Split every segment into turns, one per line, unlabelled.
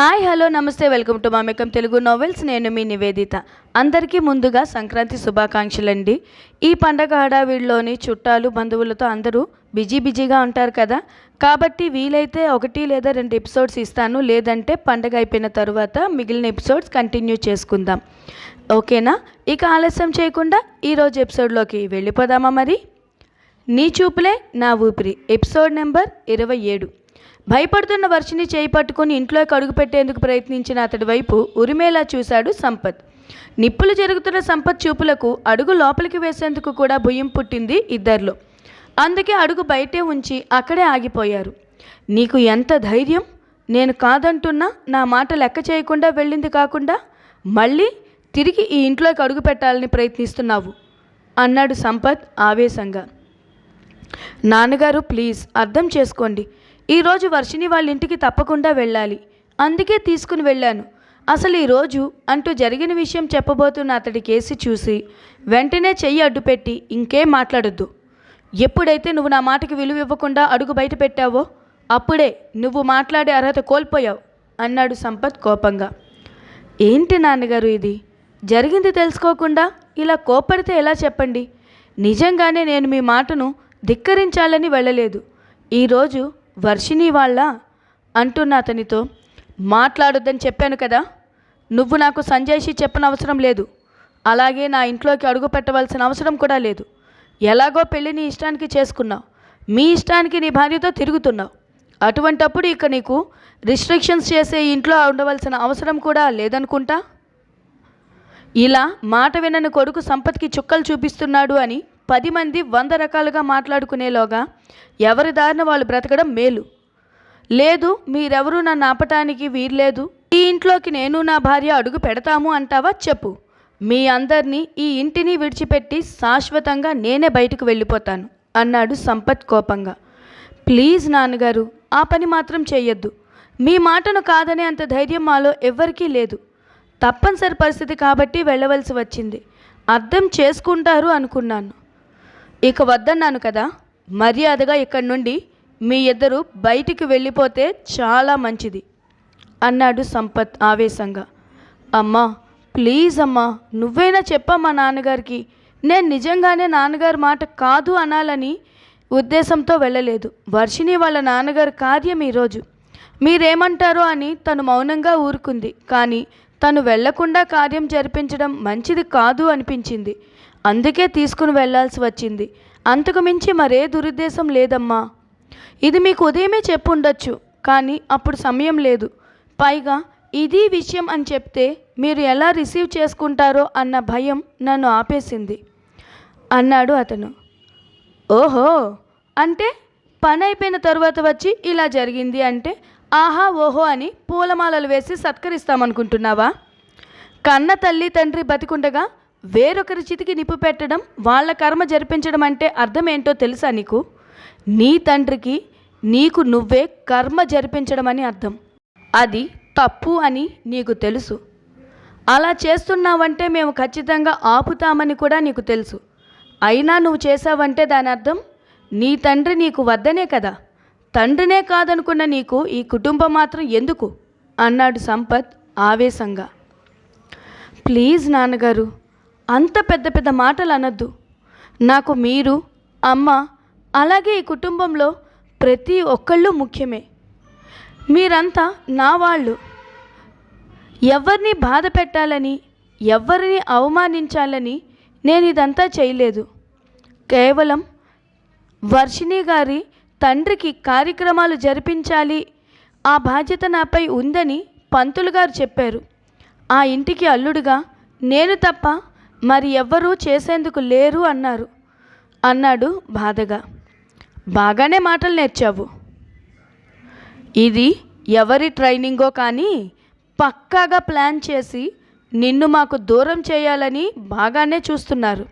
Hi hello నమస్తే welcome to మామెకం Telugu novels నేను మీ నివేదిత. అందరికీ ముందుగా సంక్రాంతి శుభాకాంక్షలండి. ఈ పండగ హడావిడిలోని చుట్టాలు బంధువులతో అందరూ బిజీ బిజీగా ఉంటారు కదా? కాబట్టి వీలైతే ఒకటి లేదా రెండు ఎపిసోడ్స్ ఇస్తాను. లేదంటే పండగ అయిపోయిన తర్వాత మిగిలిన ఎపిసోడ్స్ కంటిన్యూ చేసుకుందాం. ఓకేనా? ఇక ఆలస్యం చేయకుండా ఈరోజు ఎపిసోడ్లోకి వెళ్ళిపోదామా మరి? నీ చూపులే నా ఊపిరి. ఎపిసోడ్ నెంబర్ ఇరవై ఏడు. భయపడుతున్న వర్షిని చేయి పట్టుకుని ఇంట్లోకి అడుగుపెట్టేందుకు ప్రయత్నించిన అతడి వైపు ఉరిమేలా చూశాడు సంపత్. నిప్పులు జరుగుతున్న సంపత్ చూపులకు అడుగు లోపలికి వేసేందుకు కూడా భుయం పుట్టింది ఇద్దరిలో. అందుకే అడుగు బయటే ఉంచి అక్కడే ఆగిపోయారు. నీకు ఎంత ధైర్యం? నేను కాదంటున్నా నా మాట లెక్క చేయకుండా వెళ్ళింది కాకుండా మళ్ళీ తిరిగి ఈ ఇంట్లోకి అడుగు పెట్టాలని ప్రయత్నిస్తున్నావు అన్నాడు సంపత్ ఆవేశంగా. నాన్నగారు ప్లీజ్ అర్థం చేసుకోండి. ఈరోజు వర్షిని వాళ్ళ ఇంటికి తప్పకుండా వెళ్ళాలి. అందుకే తీసుకుని వెళ్ళాను. అసలు ఈరోజు అంటూ జరిగిన విషయం చెప్పబోతున్న అతడి కేసి చూసి వెంటనే చెయ్యి అడ్డుపెట్టి ఇంకేం మాట్లాడొద్దు. ఎప్పుడైతే నువ్వు నా మాటకి విలువ ఇవ్వకుండా అడుగు బయట పెట్టావో అప్పుడే నువ్వు మాట్లాడే అర్హత కోల్పోయావు అన్నాడు సంపత్ కోపంగా. ఏంటి నాన్నగారు ఇది? జరిగింది తెలుసుకోకుండా ఇలా కోపడితే ఎలా చెప్పండి? నిజంగానే నేను మీ మాటను ధిక్కరించాలని వెళ్ళలేదు. ఈరోజు వర్షిని వాళ్ళ అంటున్న అతనితో మాట్లాడొద్దని చెప్పాను కదా నువ్వు నాకు సంజయ్షి చెప్పనవసరం లేదు. అలాగే నా ఇంట్లోకి అడుగు పెట్టవలసిన అవసరం కూడా లేదు. ఎలాగో పెళ్ళి నీ ఇష్టానికి చేసుకున్నావు. మీ ఇష్టానికి నీ భార్యతో తిరుగుతున్నావు. అటువంటప్పుడు ఇక నీకు రిస్ట్రిక్షన్స్ చేసే ఇంట్లో ఉండవలసిన అవసరం కూడా లేదనుకుంటా? ఇలా మాట వినని కొడుకు సంపత్కి చుక్కలు చూపిస్తున్నాడు అని పది మంది వంద రకాలుగా మాట్లాడుకునేలోగా ఎవరి దారిన వాళ్ళు బ్రతకడం మేలు. లేదు మీరెవరూ నన్ను ఆపటానికి వీర్లేదు ఈ ఇంట్లోకి నేను నా భార్య అడుగు పెడతాము అంటావా చెప్పు. మీ అందరినీ ఈ ఇంటిని విడిచిపెట్టి శాశ్వతంగా నేనే బయటకు వెళ్ళిపోతాను అన్నాడు సంపత్ కోపంగా. ప్లీజ్ నాన్నగారు ఆ పని మాత్రం చేయొద్దు మీ మాటను కాదనే అంత ధైర్యం మాలో ఎవ్వరికీ లేదు. తప్పనిసరి పరిస్థితి కాబట్టి వెళ్ళవలసి వచ్చింది. అర్థం చేసుకుంటారు అనుకున్నాను. ఇక వద్దన్నాను కదా? మర్యాదగా ఇక్కడి నుండి మీ ఇద్దరు బయటికి వెళ్ళిపోతే చాలా మంచిది అన్నాడు సంపత్ ఆవేశంగా. అమ్మా ప్లీజ్ అమ్మా నువ్వైనా చెప్పమ్మా నాన్నగారికి. నేను నిజంగానే నాన్నగారి మాట కాదు అనాలని ఉద్దేశంతో వెళ్ళలేదు. వర్షిని వాళ్ళ నాన్నగారి కార్యం ఈరోజు. మీరేమంటారో అని తను మౌనంగా ఊరుకుంది. కానీ తను వెళ్ళకుండా కార్యం జరిపించడం మంచిది కాదు అనిపించింది. అందుకే తీసుకుని వెళ్ళాల్సి వచ్చింది. అంతకు మించి మరే దురుద్దేశం లేదమ్మా. ఇది మీకు ఉదయమే చెప్పుండొచ్చు కానీ అప్పుడు సమయం లేదు. పైగా ఇది విషయం అని చెప్తే మీరు ఎలా రిసీవ్ చేసుకుంటారో అన్న భయం నన్ను ఆపేసింది. అన్నాడు అతను. ఓహో! అంటే పని అయిపోయిన తర్వాత వచ్చి ఇలా జరిగింది అంటే ఆహా ఓహో అని పూలమాలలు వేసి సత్కరిస్తామనుకుంటున్నావా? కన్న తల్లి తండ్రి బతికుండగా వేరొకరి చితికి నిప్పు పెట్టడం వాళ్ళ కర్మ జరిపించడం అంటే అర్థం ఏంటో తెలుసా నీకు? నీ తండ్రికి నీకు నువ్వే కర్మ జరిపించడం అని అర్థం. అది తప్పు అని నీకు తెలుసు. అలా చేస్తున్నావంటే మేము ఖచ్చితంగా ఆపుతామని కూడా నీకు తెలుసు. అయినా నువ్వు చేసావంటే దాని అర్థం నీ తండ్రి నీకు వద్దనే కదా. తండ్రినే కాదనుకున్న నీకు ఈ కుటుంబం మాత్రం ఎందుకు? అన్నాడు సంపత్ ఆవేశంగా. ప్లీజ్ నాన్నగారు అంత పెద్ద పెద్ద మాటలు అనొద్దు. నాకు మీరు అమ్మ అలాగే ఈ కుటుంబంలో ప్రతి ఒక్కళ్ళు ముఖ్యమే. మీరంతా నా వాళ్ళు. ఎవరిని బాధ పెట్టాలని ఎవరిని అవమానించాలని నేను ఇదంతా చేయలేదు. కేవలం వర్షిణి గారి తండ్రికి కార్యక్రమాలు జరిపించాలి ఆ బాధ్యత నాపై ఉందని పంతులు గారు చెప్పారు. ఆ ఇంటికి అల్లుడుగా నేను తప్ప మరి ఎవ్వరూ చేసేందుకు లేరు అన్నారు. అన్నాడు బాధగా. బాగానే మాటలు నేర్చావు. ఇది ఎవరి ట్రైనింగో కానీ పక్కాగా ప్లాన్ చేసి నిన్ను మాకు దూరం చేయాలని బాగానే చూస్తున్నారు.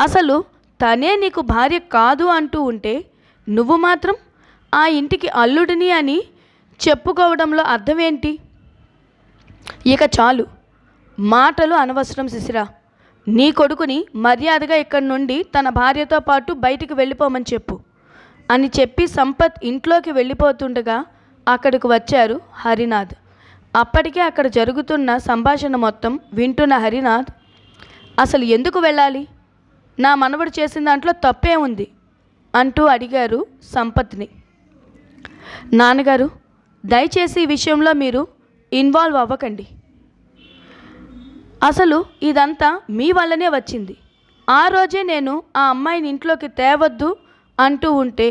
అసలు తనే నీకు భార్య కాదు అంటూ ఉంటే నువ్వు మాత్రం ఆ ఇంటికి అల్లుడిని అని చెప్పుకోవడంలో అర్థమేంటి? ఇక చాలు. మాటలు అనవసరం శిశిరా. నీ కొడుకుని మర్యాదగా ఇక్కడి నుండి తన భార్యతో పాటు బయటికి వెళ్ళిపోమని చెప్పు. అని చెప్పి సంపత్ ఇంట్లోకి వెళ్ళిపోతుండగా అక్కడికి వచ్చారు హరినాథ్. అప్పటికే అక్కడ జరుగుతున్న సంభాషణ మొత్తం వింటున్న హరినాథ్ అసలు ఎందుకు వెళ్ళాలి? నా మనవడు చేసిన దాంట్లో తప్పే ఉంది అంటూ అడిగారు సంపత్ని. నాన్నగారు దయచేసి ఈ విషయంలో మీరు ఇన్వాల్వ్ అవ్వకండి. అసలు ఇదంతా మీ వల్లనే వచ్చింది. ఆ రోజే నేను ఆ అమ్మాయిని ఇంట్లోకి తేవద్దు అంటూ ఉంటే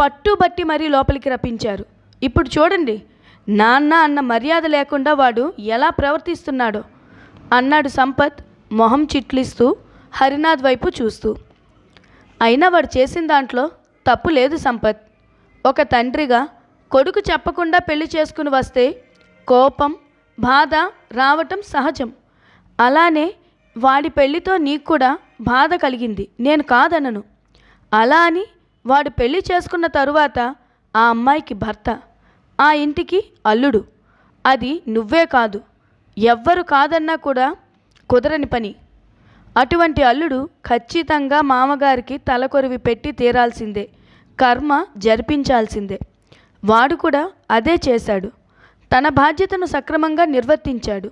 పట్టుబట్టి మరీ లోపలికి రప్పించారు. ఇప్పుడు చూడండి నాన్న అన్న మర్యాద లేకుండా వాడు ఎలా ప్రవర్తిస్తున్నాడో. అన్నాడు సంపత్ మొహం చిట్లిస్తూ హరినాథ్ వైపు చూస్తూ. అయినా వాడు చేసిన దాంట్లో తప్పు లేదు సంపత్. ఒక తండ్రిగా కొడుకు చెప్పకుండా పెళ్ళి చేసుకుని వస్తే కోపం బాధ రావటం సహజం. అలానే వాడి పెళ్ళితో నీకు కూడా బాధ కలిగింది. నేను కాదనను. అలా అని వాడు పెళ్ళి చేసుకున్న తరువాత ఆ అమ్మాయికి భర్త ఆ ఇంటికి అల్లుడు. అది నువ్వే కాదు ఎవ్వరు కాదన్నా కూడా కుదరని పని. అటువంటి అల్లుడు ఖచ్చితంగా మామగారికి తలకొరివి పెట్టి తీరాల్సిందే కర్మ జరిపించాల్సిందే. వాడు కూడా అదే చేశాడు. తన బాధ్యతను సక్రమంగా నిర్వర్తించాడు.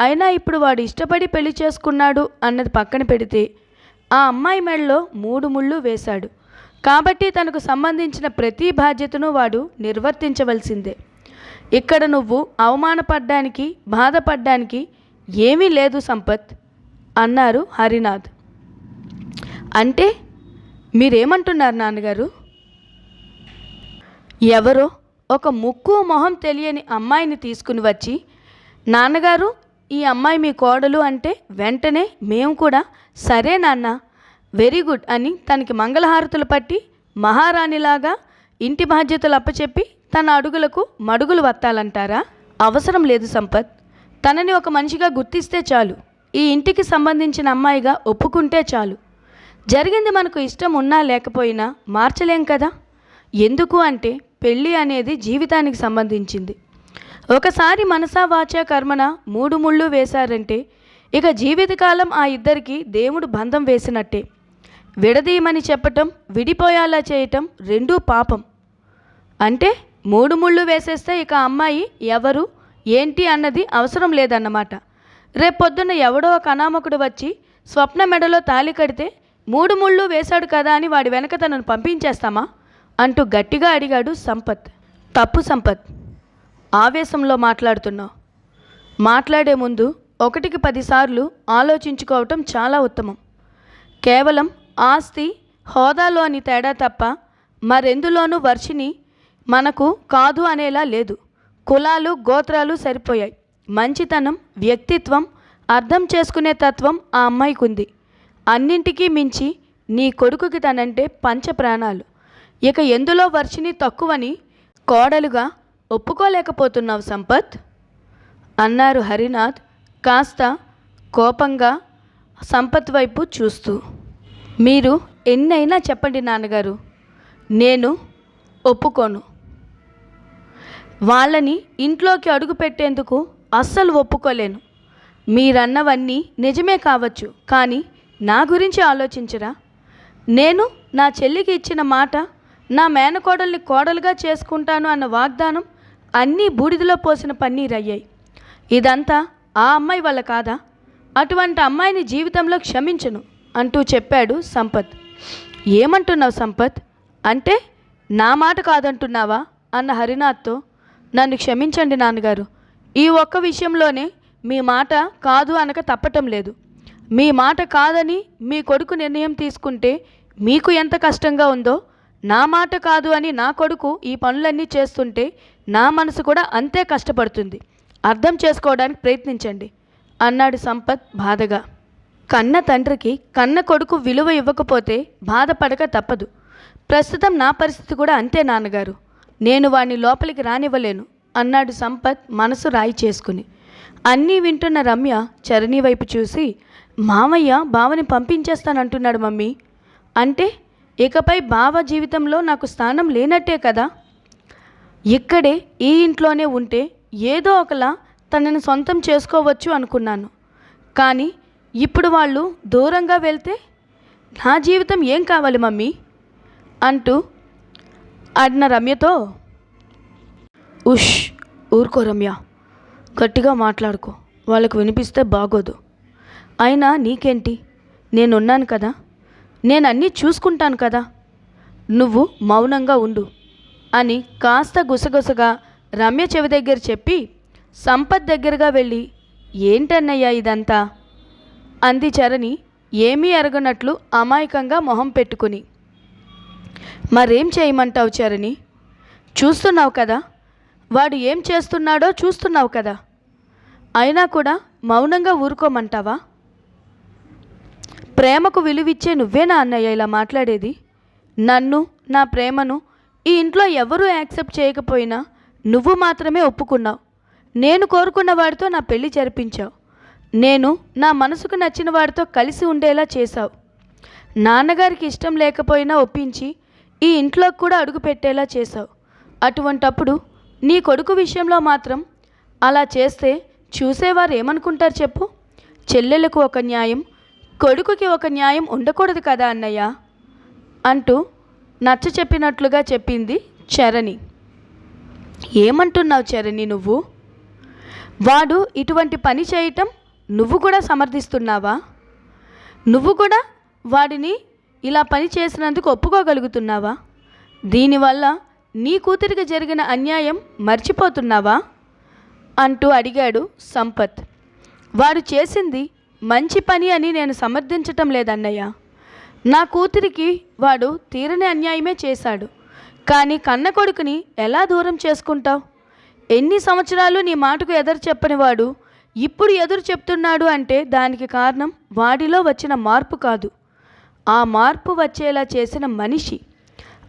అయినా ఇప్పుడు వాడు ఇష్టపడి పెళ్ళి చేసుకున్నాడు అన్నది పక్కన పెడితే ఆ అమ్మాయి మెడలో మూడు ముళ్ళు వేశాడు. కాబట్టి తనకు సంబంధించిన ప్రతి బాధ్యతను వాడు నిర్వర్తించవలసిందే. ఇక్కడ నువ్వు అవమానపడ్డానికి బాధపడ్డానికి ఏమీ లేదు సంపత్ అన్నారు హరినాథ్. అంటే మీరేమంటున్నారు నాన్నగారు? ఎవరో ఒక ముక్కు మొహం తెలియని అమ్మాయిని తీసుకుని వచ్చి నాన్నగారు ఈ అమ్మాయి మీ కోడలు అంటే వెంటనే మేము కూడా సరే నాన్న వెరీ గుడ్ అని తనకి మంగళహారతులు పట్టి మహారాణిలాగా ఇంటి బాధ్యతలు అప్పచెప్పి తన అడుగులకు మడుగులు వత్తాలంటారా? అవసరం లేదు సంపత్. తనని ఒక మనిషిగా గుర్తిస్తే చాలు. ఈ ఇంటికి సంబంధించిన అమ్మాయిగా ఒప్పుకుంటే చాలు. జరిగింది మనకు ఇష్టం ఉన్నా లేకపోయినా మార్చలేం కదా? ఎందుకు అంటే పెళ్ళి అనేది జీవితానికి సంబంధించింది. ఒకసారి మనసా వాచ కర్మన మూడు ముళ్ళు వేశారంటే ఇక జీవితకాలం ఆ ఇద్దరికి దేవుడు బంధం వేసినట్టే. విడదీయమని చెప్పటం విడిపోయేలా చేయటం రెండూ పాపం. అంటే మూడు ముళ్ళు వేసేస్తే ఇక అమ్మాయి ఎవరు ఏంటి అన్నది అవసరం లేదన్నమాట. రేపొద్దున ఎవడో ఒక అనామకుడు వచ్చి స్వప్న మెడలో తాళి కడితే మూడు ముళ్ళు వేశాడు కదా అని వాడి వెనక తనను పంపించేస్తామా? అంటూ గట్టిగా అడిగాడు సంపత్. తప్పు సంపత్. ఆవేశంలో మాట్లాడుతున్నావు మాట్లాడే ముందు ఒకటికి పదిసార్లు ఆలోచించుకోవటం చాలా ఉత్తమం. కేవలం ఆస్తి హోదాలో అని తేడా తప్ప మరెందులోనూ వర్షిని మనకు కాదు అనేలా లేదు. కులాలు గోత్రాలు సరిపోయాయి. మంచితనం వ్యక్తిత్వం అర్థం చేసుకునే తత్వం ఆ అమ్మాయికి ఉంది అన్నింటికీ మించి నీ కొడుకుకి తనంటే పంచ ప్రాణాలు ఇక ఎందులో వర్షిని తక్కువని కోడలుగా ఒప్పుకోలేకపోతున్నావు సంపత్? అన్నారు హరినాథ్ కాస్త కోపంగా సంపత్ వైపు చూస్తూ. మీరు ఎన్నైనా చెప్పండి నాన్నగారు నేను ఒప్పుకోను. వాళ్ళని ఇంట్లోకి అడుగు పెట్టేందుకు అస్సలు ఒప్పుకోలేను. మీరన్నవన్నీ నిజమే కావచ్చు కానీ నా గురించి ఆలోచించరా? నేను నా చెల్లికి ఇచ్చిన మాట నా మేనకోడల్ని కోడలుగా చేసుకుంటాను అన్న వాగ్దానం అన్నీ బూడిదలో పోసిన పన్నీరయ్యాయి. ఇదంతా ఆ అమ్మాయి వల్ల కాదా? అటువంటి అమ్మాయిని జీవితంలో క్షమించను అంటూ చెప్పాడు సంపత్. ఏమంటున్నావు సంపత్? అంటే నా మాట కాదంటున్నావా? అన్న హరినాథ్తో. నన్ను క్షమించండి నాన్నగారు. ఈ ఒక్క విషయంలోనే మీ మాట కాదు అనక తప్పటం లేదు. మీ మాట కాదని మీ కొడుకు నిర్ణయం తీసుకుంటే మీకు ఎంత కష్టంగా ఉందో నా మాట కాదు అని నా కొడుకు ఈ పనులన్నీ చేస్తుంటే నా మనసు కూడా అంతే కష్టపడుతుంది. అర్థం చేసుకోవడానికి ప్రయత్నించండి. అన్నాడు సంపత్ బాధగా. కన్న తండ్రికి కన్న కొడుకు విలువ ఇవ్వకపోతే బాధపడక తప్పదు. ప్రస్తుతం నా పరిస్థితి కూడా అంతే నాన్నగారు. నేను వాణ్ణి లోపలికి రానివ్వలేను అన్నాడు సంపత్ మనసు రాయి చేసుకుని. అన్నీ వింటున్న రమ్య చరణి వైపు చూసి మామయ్య బావని పంపించేస్తానంటున్నాడు మమ్మీ. అంటే ఇకపై బావ జీవితంలో నాకు స్థానం లేనట్టే కదా? ఇక్కడే ఈ ఇంట్లోనే ఉంటే ఏదో ఒకలా తనని సొంతం చేసుకోవచ్చు అనుకున్నాను. కానీ ఇప్పుడు వాళ్ళు దూరంగా వెళ్తే నా జీవితం ఏం కావాలి మమ్మీ? అంటూ అడిన రమ్యతో ఉష్ ఊరుకో రమ్య. గట్టిగా మాట్లాడుకో. వాళ్ళకు వినిపిస్తే బాగోదు. అయినా నీకేంటి? నేనున్నాను కదా. నేను అన్నీ చూసుకుంటాను కదా. నువ్వు మౌనంగా ఉండు అని కాస్త గుసగుసగా రమ్య చెవి దగ్గర చెప్పి సంపత్ దగ్గరగా వెళ్ళి ఏంటన్నయ్యా ఇదంతా? అంది చరణి ఏమీ ఎరగనట్లు అమాయకంగా మొహం పెట్టుకుని. మరేం చేయమంటావు చరణి? చూస్తున్నావు కదా. వాడు ఏం చేస్తున్నాడో చూస్తున్నావు కదా. అయినా కూడా మౌనంగా ఊరుకోమంటావా? ప్రేమకు విలువిచ్చే నువ్వేనా అన్నయ్య ఇలా మాట్లాడేది? నన్ను నా ప్రేమను ఈ ఇంట్లో ఎవరూ యాక్సెప్ట్ చేయకపోయినా నువ్వు మాత్రమే ఒప్పుకున్నావు. నేను కోరుకున్న వాడితో నా పెళ్ళి జరిపించావు. నేను నా మనసుకు నచ్చిన వాడితో కలిసి ఉండేలా చేశావు. నాన్నగారికి ఇష్టం లేకపోయినా ఒప్పించి ఈ ఇంట్లోకి కూడా అడుగు పెట్టేలా చేశావు. అటువంటప్పుడు నీ కొడుకు విషయంలో మాత్రం అలా చేస్తే చూసేవారు ఏమనుకుంటారు చెప్పు? చెల్లెలకు ఒక న్యాయం కొడుకుకి ఒక న్యాయం ఉండకూడదు కదా అన్నయ్య? అంటూ నచ్చ చెప్పినట్లుగా చెప్పింది చరణి. ఏమంటున్నావు చరణి నువ్వు? వాడు ఇటువంటి పని చేయటం నువ్వు కూడా సమర్థిస్తున్నావా? నువ్వు కూడా వాడిని ఇలా పని చేసినందుకు ఒప్పుకోగలుగుతున్నావా? దీనివల్ల నీ కూతురికి జరిగిన అన్యాయం మర్చిపోతున్నావా? అంటూ అడిగాడు సంపత్. వాడు చేసింది మంచి పని అని నేను సమర్థించటం లేదన్నయ్య. నా కూతురికి వాడు తీరని అన్యాయమే చేశాడు. కానీ కన్న కొడుకుని ఎలా దూరం చేసుకుంటావు? ఎన్ని సంవత్సరాలు నీ మాటకు ఎదురు చెప్పని వాడు ఇప్పుడు ఎదురు చెప్తున్నాడు అంటే దానికి కారణం వాడిలో వచ్చిన మార్పు కాదు. ఆ మార్పు వచ్చేలా చేసిన మనిషి.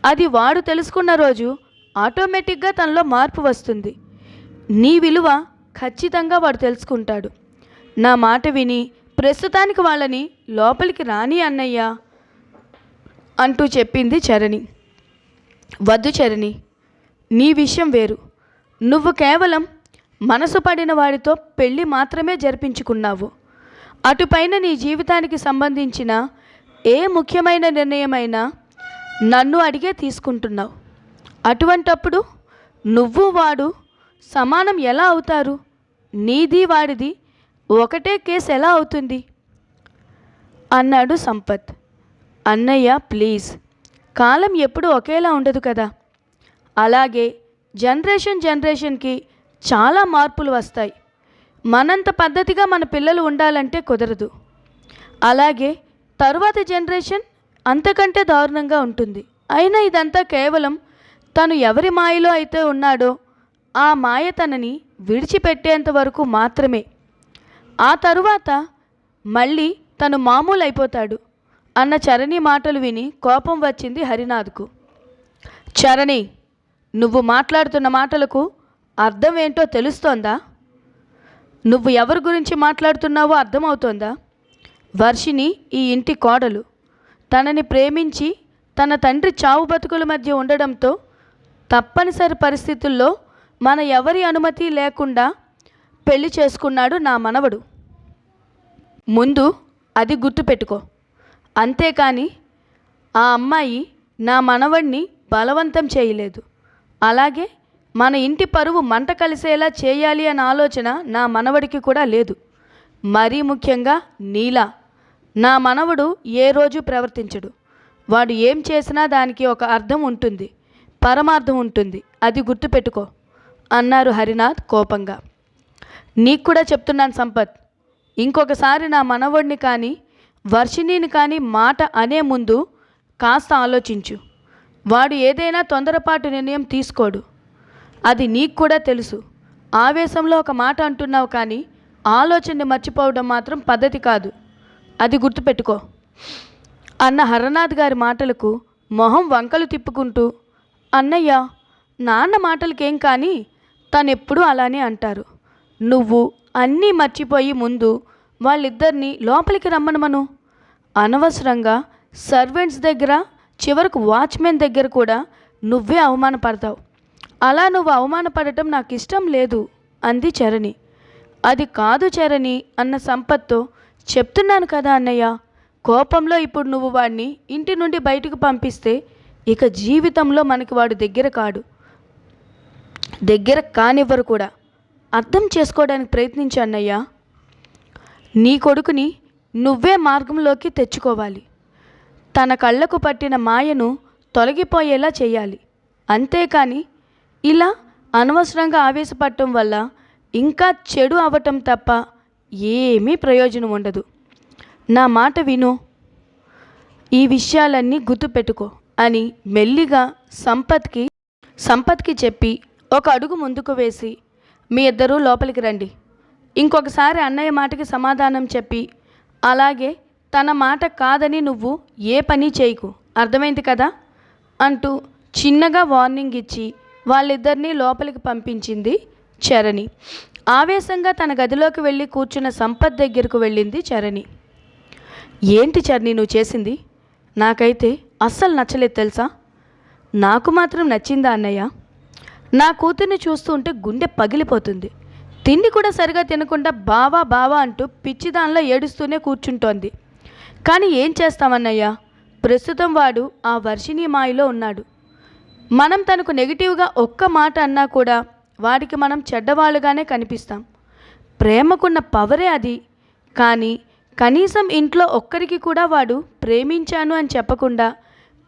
అది వాడు తెలుసుకున్న రోజు ఆటోమేటిక్గా తనలో మార్పు వస్తుంది. నీ విలువ ఖచ్చితంగా వాడు తెలుసుకుంటాడు. నా మాట విని ప్రస్తుతానికి వాళ్ళని లోపలికి రాని అన్నయ్య అంటూ చెప్పింది చరణి. వద్దు చరణి నీ విషయం వేరు. నువ్వు కేవలం మనసు పడిన వాడితో పెళ్ళి మాత్రమే జరిపించుకున్నావు. అటుపైన నీ జీవితానికి సంబంధించిన ఏ ముఖ్యమైన నిర్ణయమైనా నన్ను అడిగే తీసుకుంటున్నావు. అటువంటప్పుడు నువ్వు వాడు సమానం ఎలా అవుతారు? నీది వాడిది ఒకటే కేసు ఎలా అవుతుంది? అన్నాడు సంపత్. అన్నయ్య ప్లీజ్. కాలం ఎప్పుడు ఒకేలా ఉండదు కదా. అలాగే జనరేషన్ జనరేషన్కి చాలా మార్పులు వస్తాయి. మనంత పద్ధతిగా మన పిల్లలు ఉండాలంటే కుదరదు. అలాగే తరువాత జనరేషన్ అంతకంటే దారుణంగా ఉంటుంది. అయినా ఇదంతా కేవలం తను ఎవరి మాయలో అయితే ఉన్నాడో ఆ మాయ తనని విడిచిపెట్టేంత వరకు మాత్రమే. ఆ తరువాత మళ్ళీ తను మామూలు అయిపోతాడు అన్న చరణి మాటలు విని కోపం వచ్చింది హరినాథ్కు. చరణి నువ్వు మాట్లాడుతున్న మాటలకు అర్థం ఏంటో తెలుస్తోందా? నువ్వు ఎవరి గురించి మాట్లాడుతున్నావో అర్థమవుతోందా? వర్షిని ఈ ఇంటి కోడలు. తనని ప్రేమించి తన తండ్రి చావు బతుకుల మధ్య ఉండడంతో తప్పనిసరి పరిస్థితుల్లో మన ఎవరి అనుమతి లేకుండా పెళ్ళి చేసుకున్నాడు నా మనవడు. ముందు అది గుర్తుపెట్టుకో అంతేకాని ఆ అమ్మాయి నా మనవడిని బలవంతం చేయలేదు. అలాగే మన ఇంటి పరువు మంట కలిసేలా చేయాలి అన్న ఆలోచన నా మనవడికి కూడా లేదు. మరీ ముఖ్యంగా నీలా. నా మనవడు ఏ రోజు ప్రవర్తించడు. వాడు ఏం చేసినా దానికి ఒక అర్థం ఉంటుంది పరమార్థం ఉంటుంది. అది గుర్తుపెట్టుకో అన్నారు హరినాథ్ కోపంగా. నీకు కూడా చెప్తున్నాను సంపత్. ఇంకొకసారి నా మనవడిని కానీ వర్షిణిని కానీ మాట అనే ముందు కాస్త ఆలోచించు. వాడు ఏదైనా తొందరపాటు నిర్ణయం తీసుకోడు. అది నీకు కూడా తెలుసు. ఆవేశంలో ఒక మాట అంటున్నావు కానీ ఆలోచనని మర్చిపోవడం మాత్రం పద్ధతి కాదు. అది గుర్తుపెట్టుకో. అన్న హరనాథ్ గారి మాటలకు మొహం వంకలు తిప్పుకుంటూ అన్నయ్య నాన్న మాటలకేం కానీ తనెప్పుడూ అలానే అంటారు. నువ్వు అన్నీ మర్చిపోయి ముందు వాళ్ళిద్దరిని లోపలికి రమ్మనమను అనవసరంగా సర్వెంట్స్ దగ్గర చివరకు వాచ్మెన్ దగ్గర కూడా నువ్వే అవమానపడతావు. అలా నువ్వు అవమానపడటం నాకు ఇష్టం లేదు అంది చరణి. అది కాదు చరణి అన్న సంపత్తో చెప్తున్నాను కదా అన్నయ్య కోపంలో ఇప్పుడు నువ్వు వాడిని ఇంటి నుండి బయటకు పంపిస్తే ఇక జీవితంలో మనకి వాడు దగ్గర కాడు. దగ్గర కానివ్వరు కూడా. అర్థం చేసుకోవడానికి ప్రయత్నించు అన్నయ్య. నీ కొడుకుని నువ్వే మార్గంలోకి తెచ్చుకోవాలి. తన కళ్ళకు పట్టిన మాయను తొలగిపోయేలా చేయాలి. అంతేకాని ఇలా అనవసరంగా ఆవేశపడటం వల్ల ఇంకా చెడు అవ్వటం తప్ప ఏమీ ప్రయోజనం ఉండదు. నా మాట విను. ఈ విషయాలన్నీ గుర్తుపెట్టుకో అని మెల్లిగా సంపత్కి సంపత్కి చెప్పి ఒక అడుగు ముందుకు వేసి మీ ఇద్దరూ లోపలికి రండి. ఇంకొకసారి అన్నయ్య మాటకి సమాధానం చెప్పి అలాగే తన మాట కాదని నువ్వు ఏ పని చేయకు అర్థమైంది కదా? అంటూ చిన్నగా వార్నింగ్ ఇచ్చి వాళ్ళిద్దరినీ లోపలికి పంపించింది చరణి. ఆవేశంగా తన గదిలోకి వెళ్ళి కూర్చున్న సంపత్ దగ్గరకు వెళ్ళింది చరణి. ఏంటి చరణి నువ్వు చేసింది? నాకైతే అస్సలు నచ్చలేదు తెలుసా? నాకు మాత్రం నచ్చిందా అన్నయ్య? నా కూతుర్ని చూస్తూ ఉంటే గుండె పగిలిపోతుంది. తిండి కూడా సరిగా తినకుండా బావా బావా అంటూ పిచ్చిదానిలో ఏడుస్తూనే కూర్చుంటోంది. కానీ ఏం చేస్తామన్నయ్యా? ప్రస్తుతం వాడు ఆ వర్షిణీ మాయలో ఉన్నాడు. మనం తనకు నెగిటివ్గా ఒక్క మాట అన్నా కూడా వాడికి మనం చెడ్డవాళ్ళుగానే కనిపిస్తాం. ప్రేమకున్న పవరే అది. కానీ కనీసం ఇంట్లో ఒక్కరికి కూడా వాడు ప్రేమించాను అని చెప్పకుండా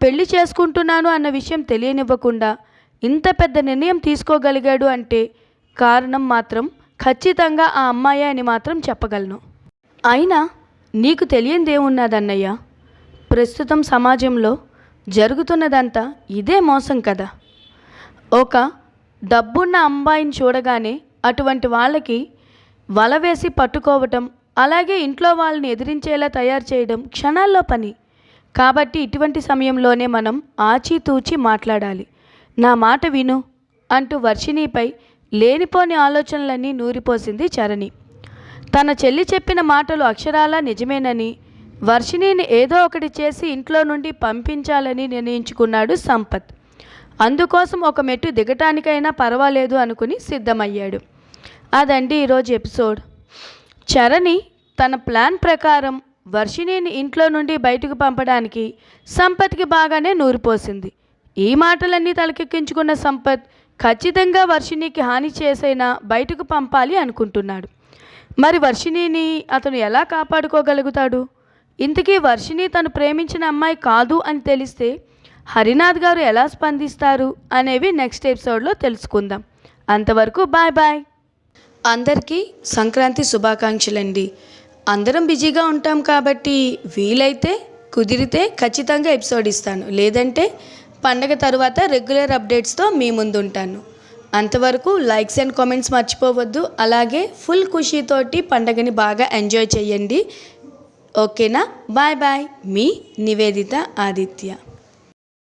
పెళ్ళి చేసుకుంటున్నాను అన్న విషయం తెలియనివ్వకుండా ఇంత పెద్ద నిర్ణయం తీసుకోగలిగాడు అంటే కారణం మాత్రం ఖచ్చితంగా ఆ అమ్మాయి అని మాత్రం చెప్పగలను. అయినా నీకు తెలియందేమున్నదన్నయ్య? ప్రస్తుతం సమాజంలో జరుగుతున్నదంతా ఇదే మోసం కదా. ఒక డబ్బున్న అమ్మాయిని చూడగానే అటువంటి వాళ్ళకి వల వేసి పట్టుకోవటం అలాగే ఇంట్లో వాళ్ళని ఎదిరించేలా తయారు చేయడం క్షణాల్లో పని. కాబట్టి ఇటువంటి సమయంలోనే మనం ఆచితూచి మాట్లాడాలి. నా మాట విను అంటూ వర్షిణిపై లేనిపోని ఆలోచనలన్నీ నూరిపోసింది చరణి. తన చెల్లి చెప్పిన మాటలు అక్షరాలా నిజమేనని వర్షిణిని ఏదో ఒకటి చేసి ఇంట్లో నుండి పంపించాలని నిర్ణయించుకున్నాడు సంపత్. అందుకోసం ఒక మెట్టు దిగటానికైనా పర్వాలేదు అనుకుని సిద్ధమయ్యాడు. అదండి ఈరోజు ఎపిసోడ్. చరణి తన ప్లాన్ ప్రకారం వర్షిణిని ఇంట్లో నుండి బయటకు పంపడానికి సంపత్కి బాగానే నూరిపోసింది. ఈ మాటలన్నీ తలకెక్కించుకున్న సంపత్ ఖచ్చితంగా వర్షిణికి హాని చేసైనా బయటకు పంపాలి అనుకుంటున్నాడు. మరి వర్షిణిని అతను ఎలా కాపాడుకోగలుగుతాడు? ఇంతకీ వర్షిణి తను ప్రేమించిన అమ్మాయి కాదు అని తెలిస్తే హరినాథ్ గారు ఎలా స్పందిస్తారు అనేవి నెక్స్ట్ ఎపిసోడ్లో తెలుసుకుందాం. అంతవరకు బాయ్ బాయ్. అందరికీ సంక్రాంతి శుభాకాంక్షలండి. అందరం బిజీగా ఉంటాం కాబట్టి వీలైతే కుదిరితే ఖచ్చితంగా ఎపిసోడ్ ఇస్తాను. లేదంటే పండగ తర్వాత రెగ్యులర్ అప్డేట్స్తో మీ ముందు ఉంటాను అంతవరకు లైక్స్ అండ్ కామెంట్స్ మర్చిపోవద్దు. అలాగే ఫుల్ ఖుషీతోటి పండగని బాగా ఎంజాయ్ చేయండి. ఓకేనా? Bye bye. మీ నివేదిత ఆదిత్య.